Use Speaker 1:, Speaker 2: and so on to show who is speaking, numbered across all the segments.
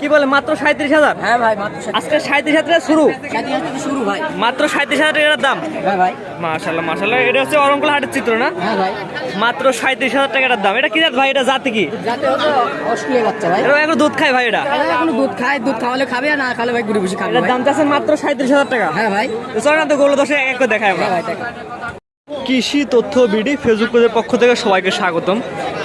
Speaker 1: কি বলে মাত্র সাঁত্রিশ হাজার?
Speaker 2: হ্যাঁ ভাই
Speaker 1: আজকে সাঁত্রিশ হাজার টাকা শুরু?
Speaker 2: হাজার থেকে শুরু ভাই।
Speaker 1: মাত্র সাঁত্রিশ হাজার টাকার দাম?
Speaker 2: হ্যাঁ ভাই।
Speaker 1: মাশাল্লাহ মাশাল্লাহ এটা হচ্ছে অরঙ্কুল হাটের চিত্র না?
Speaker 2: হ্যাঁ ভাই।
Speaker 1: মাত্র সাঁত্রিশ হাজার টাকার দাম। এটা কি জাত ভাই? এটা জাতি কি?
Speaker 2: অস্ট্রেলিয়া বাচ্চা ভাই।
Speaker 1: এটা এখন দুধ খায় ভাই এটা?
Speaker 2: দুধ খায় দুধ খাওয়ালে খাবে না খাওয়ালে ভাই বসে খাবে
Speaker 1: এটার
Speaker 2: ভাই।
Speaker 1: দাম চাচ্ছেন মাত্র সাঁত্রিশ হাজার টাকা।
Speaker 2: হ্যাঁ ভাই।
Speaker 1: তো চল না তো গোলো দশে এক এক দেখায় আমরা। কৃষি তথ্য বিডি ফেসবুক পেজের পক্ষ থেকে সবাইকে স্বাগতম।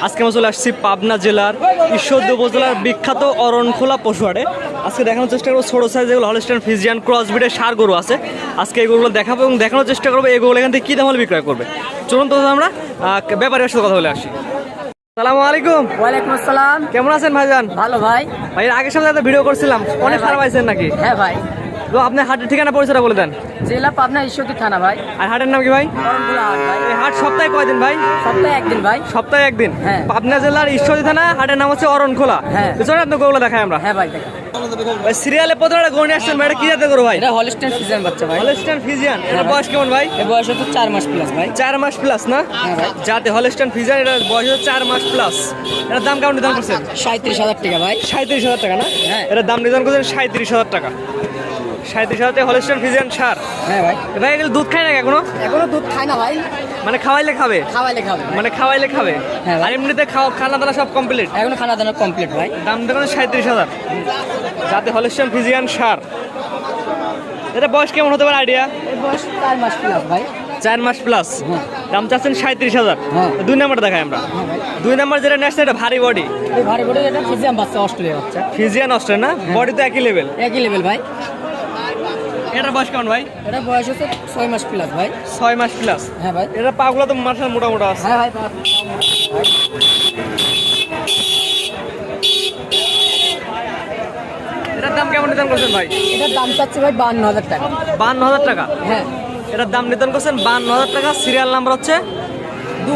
Speaker 1: আজকে আমরা চলে আসছি পাবনা জেলার ঈশ্বরদী উপজেলার বিখ্যাত অরণখোলা পশুহাটে। আজকে দেখানোর চেষ্টা করব ছোটো সাইজ যেগুলো হলস্টাইন ফিজিয়ান ক্রস বিডের সার গরু আছে। আজকে এই গরুগুলো দেখাবো এবং দেখানোর চেষ্টা করব এই গরুগুলো এখান থেকে কী দাম হলে বিক্রয় করবে। চলুন তো আমরা ব্যাপারীর সাথে কথা বলে আসি। সালামু আলাইকুম।
Speaker 2: ওয়ালাইকুম আসসালাম।
Speaker 1: কেমন আছেন ভাইজান?
Speaker 2: ভালো ভাই।
Speaker 1: ভাই আগের সপ্তাহে একটা ভিডিও করছিলাম। অনেক খারাপ আছেন নাকি?
Speaker 2: হ্যাঁ ভাই।
Speaker 1: তো আপনি হাটের ঠিকানা পরিচয়টা বলে দেন।
Speaker 2: জেলা পাবনা ঈশ্বরদী থানা ভাই।
Speaker 1: আর হাটের নাম কি ভাই? এই হাট সপ্তাহে কয়দিন ভাই?
Speaker 2: সপ্তাহে একদিন ভাই।
Speaker 1: সপ্তাহে একদিন?
Speaker 2: হ্যাঁ।
Speaker 1: পাবনা জেলার ঈশ্বরদী থানা হাটের নাম হচ্ছে অরণখোলা।
Speaker 2: হ্যাঁ।
Speaker 1: পিছনে আপনি গরুগুলো দেখাই আমরা।
Speaker 2: হ্যাঁ ভাই দেখো
Speaker 1: ভাই সিরিয়ালে প্রথমে একটা গরু আসছেন ভাই এটা কি জাতে গরু ভাই?
Speaker 2: এটা হলস্টেন ফিজিয়ান বাচ্চা ভাই।
Speaker 1: হলস্টাইন ফিজিয়ান
Speaker 2: হ্যাঁ।
Speaker 1: বয়স কেমন ভাই?
Speaker 2: এর বয়স হচ্ছে চার মাস প্লাস ভাই।
Speaker 1: চার মাস প্লাস না। যাতে হলস্টাইন ফিজিয়ান এটা বয়স হচ্ছে চার মাস প্লাস এটার দাম কেমন নির্ধারণ করছেন?
Speaker 2: সাঁত্রিশ হাজার টাকা ভাই।
Speaker 1: সাঁত্রিশ হাজার টাকা না?
Speaker 2: হ্যাঁ।
Speaker 1: এটার দাম নির্ধারণ করছেন সাঁত্রিশ হাজার টাকা। সাঁত্রিশ হাজার টাকা ফিজিয়ান সার।
Speaker 2: হ্যাঁ ভাই।
Speaker 1: ভাই এগুলো দুধ খায় না এখনও?
Speaker 2: এখনও দুধ খায় না ভাই।
Speaker 1: মানে খাওয়াইলে খাবে?
Speaker 2: খাওয়াইলে খাবে।
Speaker 1: মানে খাওয়াইলে খাবে?
Speaker 2: হ্যাঁ।
Speaker 1: আর এমনিতে খাওয়া খানা দানা সব কমপ্লিট
Speaker 2: এখনও খানা দানা কমপ্লিট ভাই।
Speaker 1: দাম দেখুন সাঁত্রিশ হাজার। যাতে হলিস্টান ফিজিয়ান সার। এটা বয়স কেমন হতে পারে আইডিয়া
Speaker 2: বয়স চার মাস প্লাস ভাই।
Speaker 1: চার মাস প্লাস
Speaker 2: হ্যাঁ।
Speaker 1: দাম চাচ্ছেন সাঁত্রিশ হাজার।
Speaker 2: হ্যাঁ।
Speaker 1: দুই নাম্বারটা দেখাই আমরা।
Speaker 2: হ্যাঁ
Speaker 1: দুই নাম্বার যেটা নেক্সট এটা ভারী বডি
Speaker 2: ভারী বড় এটা ফিজিয়াম বাচ্চা অস্ট্রেলিয়া বাচ্চা।
Speaker 1: ফিজিয়ান অস্ট্রেন না? বডি তো একই লেভেল
Speaker 2: একই লেভেল ভাই।
Speaker 1: এটার বয়স কেমন ভাই?
Speaker 2: এটা বয়স হচ্ছে ছয় মাস প্লাস ভাই।
Speaker 1: ছয় মাস প্লাস
Speaker 2: হ্যাঁ ভাই।
Speaker 1: এটা পাগুলো তো মাথার মোটা মোটা আছে।
Speaker 2: হ্যাঁ ভাই
Speaker 1: এটার দাম কেমন নির্ধারণ করছেন ভাই?
Speaker 2: এটার দাম চাচ্ছে ভাই বান্ন হাজার টাকা।
Speaker 1: বান্ন হাজার টাকা?
Speaker 2: হ্যাঁ।
Speaker 1: এটার দাম নির্ধারণ করছেন বান্ন হাজার টাকা। সিরিয়াল নাম্বার হচ্ছে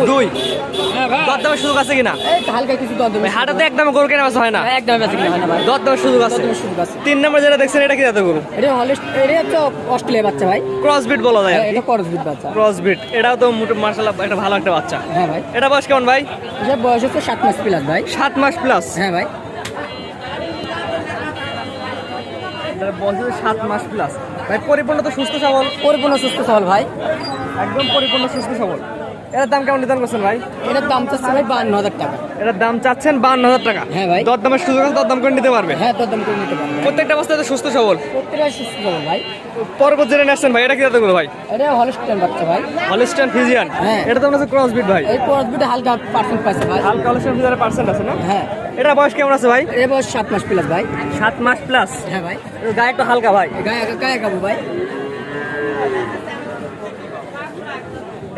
Speaker 1: দুই।
Speaker 2: হ্যাঁ
Speaker 1: দরদামের সুযোগ আছে কিনা?
Speaker 2: হালকা কিছু দর দেবে
Speaker 1: ভাই হাটাতে একদম গরু কেনা বেচা হয় না।
Speaker 2: হ্যাঁ, একদম বেশি কিনা হয় না ভাই।
Speaker 1: দরদামের সুযোগ আছে।
Speaker 2: সুযোগ আছে।
Speaker 1: তিন নম্বর যেটা দেখছেন এটা কি জাতের গরু?
Speaker 2: এটা হলে এটা হচ্ছে অস্ট্রেলিয়া বাচ্চা ভাই।
Speaker 1: ক্রস বিট বলা যায়
Speaker 2: হ্যাঁ, এটা করসবিট বাচ্চা।
Speaker 1: ক্রস বিট এটাও তো মার্শাল্লাহ একটা ভালো একটা বাচ্চা।
Speaker 2: হ্যাঁ ভাই।
Speaker 1: এটা বয়স কেমন ভাই?
Speaker 2: এটা বয়স হচ্ছে সাত মাস প্লাস ভাই।
Speaker 1: সাত মাস প্লাস
Speaker 2: হ্যাঁ ভাই।
Speaker 1: বয়স সাত মাস প্লাস ভাই পরিপূর্ণ তো সুস্থ সবল।
Speaker 2: পরিপূর্ণ সুস্থ সবল ভাই।
Speaker 1: একদম পরিপূর্ণ সুস্থ সবল। এটার দাম কেমন নির্ধারণ করছেন ভাই?
Speaker 2: এটার দাম চাচ্ছে ভাই বান্ন হাজার টাকা।
Speaker 1: এটার দাম চাচ্ছেন বান্ন হাজার টাকা।
Speaker 2: হ্যাঁ ভাই।
Speaker 1: দরদামের সুযোগ আছে দরদাম করে নিতে পারবে?
Speaker 2: হ্যাঁ তোর করে নিতে পারবে।
Speaker 1: প্রত্যেকটা অবস্থায় তো সুস্থ সবল?
Speaker 2: প্রত্যেকটা সুস্থ সবল ভাই।
Speaker 1: পর্বত জেনে নিয়ে ভাই এটা কি গরু ভাই?
Speaker 2: এটা হলস্টেন বাচ্চা ভাই।
Speaker 1: হলিস্টান ফিজিয়ান
Speaker 2: হ্যাঁ।
Speaker 1: এটা তো হচ্ছে ক্রস বিট ভাই।
Speaker 2: এই ক্রস করসবিটে হালকা পার্সেন্ট পাইছে ভাই।
Speaker 1: হালকা হলিস্টান ফিজিয়ানের পার্সেন্ট আছে না?
Speaker 2: হ্যাঁ।
Speaker 1: এটা বয়স কেমন আছে ভাই?
Speaker 2: এর বয়স সাত মাস প্লাস ভাই।
Speaker 1: সাত মাস প্লাস
Speaker 2: হ্যাঁ ভাই।
Speaker 1: গায়ে একটু হালকা ভাই।
Speaker 2: গায়ে গায়ে কাবু ভাই।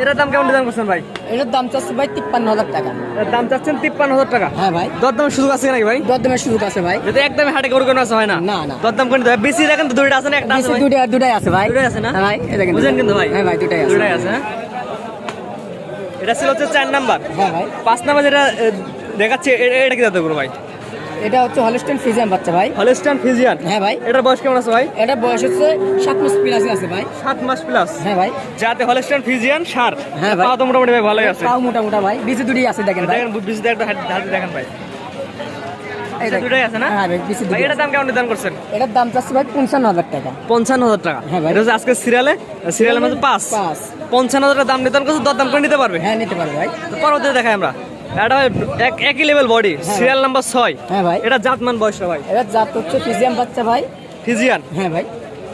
Speaker 1: এটার দাম কেমন নির্ধারণ করছেন ভাই?
Speaker 2: এটার দাম চাচ্ছে ভাই তিপ্পান্ন হাজার টাকা।
Speaker 1: এটার দাম চাচ্ছেন তিপ্পান্ন হাজার টাকা?
Speaker 2: হ্যাঁ ভাই।
Speaker 1: দরদামের সুযোগ আছে নাকি ভাই?
Speaker 2: দরদামের সুযোগ আছে ভাই।
Speaker 1: যদি একদমই হাটে গরু কেনা আছে হয় না?
Speaker 2: না, না।
Speaker 1: দরদাম করে নিতে বেশি দেখেন তো দুইটা আছে না একটা আছে?
Speaker 2: দুটাই দুটাই আছে ভাই।
Speaker 1: দুটাই আছে না?
Speaker 2: হ্যাঁ ভাই দেখেন।
Speaker 1: বুঝেন কিন্তু ভাই?
Speaker 2: হ্যাঁ ভাই দুটাই আছে।
Speaker 1: দুটাই আছে হ্যাঁ? এটা ছিল হচ্ছে চার নাম্বার।
Speaker 2: হ্যাঁ ভাই।
Speaker 1: পাঁচ নাম্বার যেটা দেখাচ্ছে এটা কি গরু ভাই?
Speaker 2: এটা হচ্ছে হলস্টেন ফিজিয়ান বাচ্চা ভাই।
Speaker 1: হলিস্টান ফিজিয়ান
Speaker 2: হ্যাঁ ভাই।
Speaker 1: এটার বয়স কেমন আছে ভাই?
Speaker 2: এটা বয়স হচ্ছে সাত মাস প্লাস আছে ভাই।
Speaker 1: সাত মাস প্লাস
Speaker 2: হ্যাঁ ভাই।
Speaker 1: যাতে হলিস্টান ফিজিয়ান সার।
Speaker 2: হ্যাঁ ভাই।
Speaker 1: পা মোটামুটি ভাই ভালোই আছে।
Speaker 2: তাও মোটা মোটা ভাই। বিচি দুটি আছে দেখেন ভাই।
Speaker 1: দেখেন বিশিতে একটা হাত দেখেন ভাই। আছে
Speaker 2: হ্যাঁ
Speaker 1: এটার দাম কেমন নির্ধারণ করছেন?
Speaker 2: এটার দাম চাচ্ছে ভাই পঞ্চান্ন হাজার টাকা।
Speaker 1: পঞ্চান্ন হাজার টাকা।
Speaker 2: হ্যাঁ ভাই।
Speaker 1: আজকে সিরিয়ালে সিরিয়ালের মধ্যে পাঁচ।
Speaker 2: পাঁচ।
Speaker 1: পঞ্চান্ন হাজার দাম নির্ধারণ করছে দর দাম করে নিতে পারবে?
Speaker 2: হ্যাঁ নিতে পারবে ভাই।
Speaker 1: পরবর্তীতে দেখাই আমরা। এটা এক একই লেভেল বডি সিরিয়াল নাম্বার ছয়।
Speaker 2: হ্যাঁ ভাই।
Speaker 1: এটা জাতমান বয়সটা ভাই।
Speaker 2: এটা জাত হচ্ছে ফিজিয়ান বাচ্চা ভাই।
Speaker 1: ফিজিয়ান?
Speaker 2: হ্যাঁ ভাই।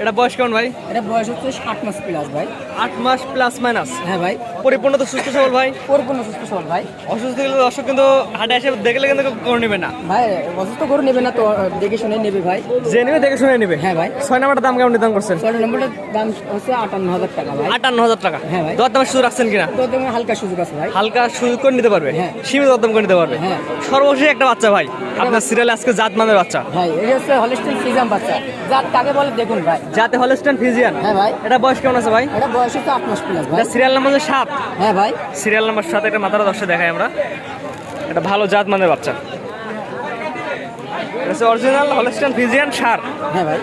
Speaker 1: এটা বয়স কেমন ভাই?
Speaker 2: এটা বয়স হচ্ছে ষাট মাস প্লাস ভাই।
Speaker 1: আট মাস প্লাস মাইনাস
Speaker 2: হ্যাঁ ভাই।
Speaker 1: পরিপূর্ণ তো সুস্থ সবল ভাই?
Speaker 2: পরিপূর্ণ সুস্থ সবল ভাই।
Speaker 1: অসুস্থ হলে দর্শক কিন্তু হাটে এসে দেখলে কিন্তু করে নেবে না।
Speaker 2: ভাই অসুস্থ গরু নেবে না তো দেখে শুনে নেবে ভাই।
Speaker 1: যে নেবে দেখে শুনে নেবে।
Speaker 2: হ্যাঁ ভাই।
Speaker 1: ছয় নাম্বারটা দাম কেমন নির্ধারণ করছেন?
Speaker 2: ছয় নম্বরের দাম হচ্ছে আটান্ন হাজার টাকা ভাই।
Speaker 1: আটান্ন হাজার টাকা।
Speaker 2: হ্যাঁ ভাই।
Speaker 1: দর দামের সুযোগ রাখছেন কিনা?
Speaker 2: তো তোমার হালকা সুযোগ আছে ভাই।
Speaker 1: হালকা সুযোগ করে নিতে পারবে।
Speaker 2: হ্যাঁ।
Speaker 1: সীমিত দরদাম করে নিতে পারবে।
Speaker 2: হ্যাঁ।
Speaker 1: সর্বশেষ একটা বাচ্চা ভাই। আপনার সিরিয়াল আজকে জাত মানের বাচ্চা?
Speaker 2: ভাই এটা হচ্ছে হলিস্টিন ফিজিয়াম বাচ্চা। যার কাকে বলে দেখুন ভাই।
Speaker 1: জাতে হলস্টান ফিজিয়ান
Speaker 2: হ্যাঁ ভাই।
Speaker 1: এটা বয়স কেমন আছে ভাই?
Speaker 2: এটা বয়স হচ্ছে আট মাস প্লাস ভাই।
Speaker 1: সিরিয়াল নাম্বার হচ্ছে সাত।
Speaker 2: হ্যাঁ ভাই।
Speaker 1: সিরিয়াল নাম্বার সাথে একটা মাথার দশে দেখাই আমরা। এটা ভালো জাত মানের বাচ্চা। এটা অরিজিনাল হলস্টান ফিজিয়ান সার।
Speaker 2: হ্যাঁ ভাই।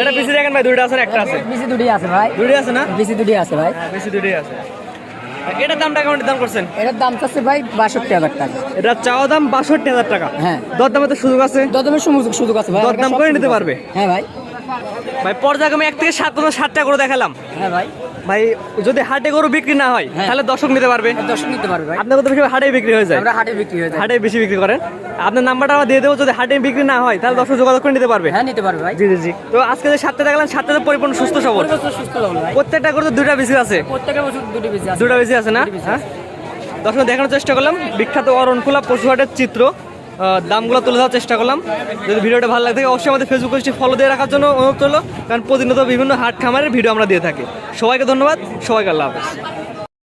Speaker 1: এটা বেশি দেখেন ভাই দুইটা আছে একটা আছে।
Speaker 2: বিসি দুটি আছে ভাই।
Speaker 1: দুইটা আছে না?
Speaker 2: বিসি দুটি আছে ভাই।
Speaker 1: হ্যাঁ বেশি দুইটাই আছে। এটার দামটা কেমন দাম করছেন?
Speaker 2: এটার দাম চাচ্ছে ভাই বাষট্টি হাজার টাকা।
Speaker 1: এটার চাওয়া দাম বাষট্টি হাজার টাকা।
Speaker 2: হ্যাঁ।
Speaker 1: দরদামে তো সুযোগ আছে?
Speaker 2: দরদামের সুযোগ সুযোগ আছে ভাই।
Speaker 1: দরদাম করে নিতে পারবে?
Speaker 2: হ্যাঁ ভাই।
Speaker 1: ভাই পর্যায়ক্রমে এক থেকে সাত সাতটা করে দেখালাম।
Speaker 2: হ্যাঁ ভাই।
Speaker 1: ভাই যদি হাটে গরু বিক্রি না হয়
Speaker 2: হ্যাঁ।
Speaker 1: তাহলে দর্শক নিতে পারবে।
Speaker 2: দর্শক নিতে পারবে ভাই।
Speaker 1: আপনার কথা বেশি হাটে বিক্রি হয়ে যায়।
Speaker 2: আমরা হাটে বিক্রি হয়ে যায়।
Speaker 1: হাটে বেশি বিক্রি করেন। আপনার নাম্বারটা আমরা দিয়ে দেবো যদি হাটে বিক্রি না হয় তাহলে দর্শক যোগাযোগ করে নিতে পারবে।
Speaker 2: হ্যাঁ নিতে পারবে ভাই।
Speaker 1: জি জি জি। তো আজকে যে সাতটা দেখালাম সাতটাতে পরিপূর্ণ সুস্থ সবল।
Speaker 2: সুস্থ হলো ভাই।
Speaker 1: প্রত্যেকটা গরু তো দুইটা বেশি আছে।
Speaker 2: প্রত্যেকের বছর দুটি বেশি আছে।
Speaker 1: দুটা বেশি আছে না?
Speaker 2: দুটো
Speaker 1: হ্যাঁ? দর্শক দেখানোর চেষ্টা করলাম। বিখ্যাত অরণখোলা পশুহাটের চিত্র। দামগুলো তুলে ধরার চেষ্টা করলাম। যদি ভিডিওটা ভালো লাগে অবশ্যই আমাদের ফেসবুক পেজটি ফলো দিয়ে রাখার জন্য অনুরোধ করল কারণ প্রতিনিয়ত বিভিন্ন হাট খামারের ভিডিও আমরা দিয়ে থাকি। সবাইকে ধন্যবাদ, সবাইকে আল্লাহ হাফেজ।